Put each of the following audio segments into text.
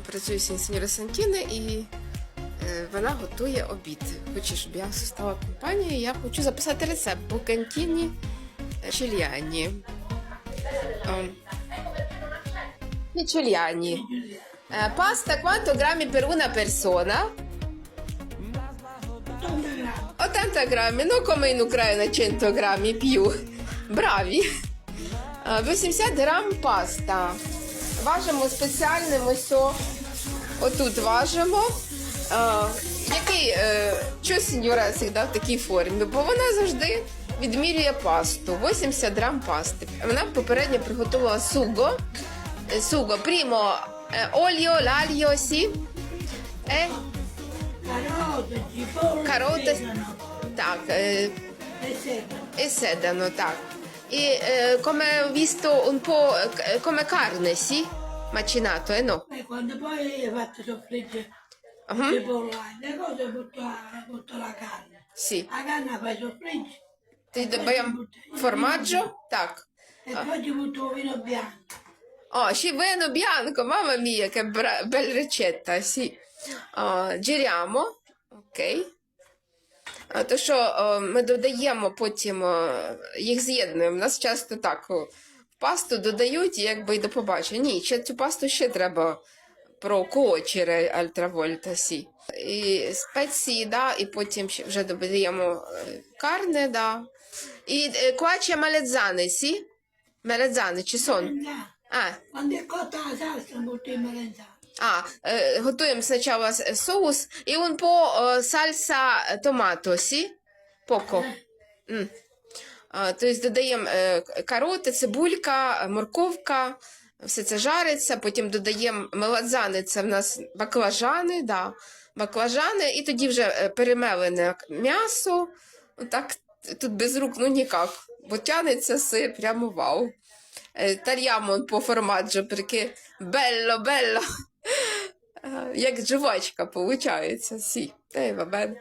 працюю сеньора Сантіни і е, вона готує обід. Хоче, щоб я стала компанією, я хочу записати рецепт букантіні чильяні. Чильяні. Pasta quanto grammi per una persona? 80 grammi, non come in Ucraina 100 grammi. Bravi. Е, 80 грам паста. Важимо спеціальним ось отут важимо. Е, який, е, що сеньора завжди в такій формі? Бо вона завжди відмірює пасту. 80 грам пасти. Вона попередньо приготувала суго. Е, Суго, примо е, оліо, лальо, сі. Е, sedano так, е, sedano, так. E eh, come ho visto un po' eh, come carne, sì? Macinato, eh no? E quando poi hai fatto soffriggere Mhm, cipolla, le cose butto, butto la carne. Sì. La carne fai soffriggere Ti dobbiamo formaggio? Так. e poi ci butto un vino bianco. Oh, ще vino bianco, mamma mia, che bra- bella ricetta, sì. Oh, giriamo, ok. То що ми додаємо потім, їх з'єднуємо. У нас часто так в пасту додають, якби й до побачення. Ні, ще цю пасту ще треба прокочери альтравольта сі. І спеції, да, і потім вже додаємо е, карне, да. І е, кваче малеззане, сі? Малеззане, чи сон? А, Quando è cotta la salsa melenzano. А, е, готуємо спочатку соус і un po' е, сальса томато, сі? Поко. М. А, Тобто додаємо е, кароти, цибулька, морковка, все це жариться, потім додаємо меладзани, це в нас баклажани, да, баклажани, і тоді вже перемелене м'ясо. Так, тут без рук ну ніяк, бо тянеться сир, прямо вау. Е, Тар'ямо по формаджо, perché bello, bello. Е, Як жвачка, виходить, сі. Е, vabbè.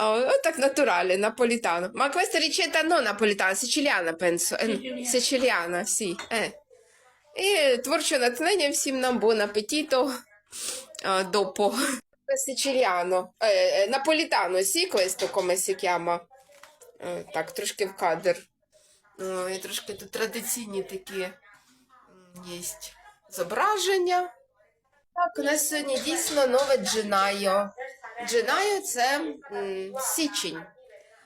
Oh, oh, так naturale, napolitano. Ma questa ricetta non napolitana, siciliana, penso. Eh, Siciliana. sì. Eh. І творче натхнення всім нам appetito uh, dopo. Siciliano. Eh, napolitano, sì, questo come si chiama? Е, так, трошки в кадр. О, і трошки тут традиційні такі є зображення. Так, у нас сьогодні дійсно нове джинайо. Джинайо це м, січень.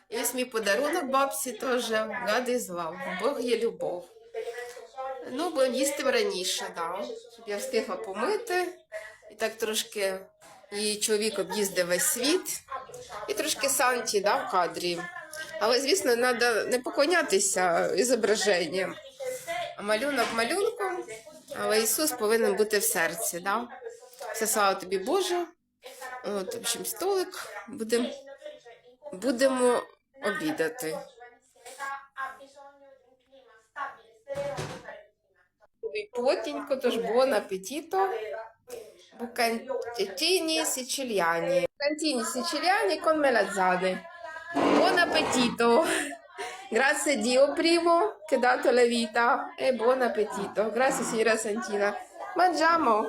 І ось мій подарунок бабці теж гадий звав. Бог є любов. Ну, будемо їсти раніше, да, щоб я встигла помити. І так трошки її чоловік об'їздив весь світ. І трошки Санті да, в кадрі. Але, звісно, треба не поклонятися ізображенням. А малюнок малюнком, але Ісус повинен бути в серці. Да? Все слава тобі Боже. От, в общем, столик будемо будемо обідати. Тобі Плотненько, тож buon appetito. Bucantini siciliani. Bucantini siciliani con melanzane. Buon appetito. Grazie Dio primo che ha dato la vita e buon appetito. Grazie signora Santina. Mangiamo.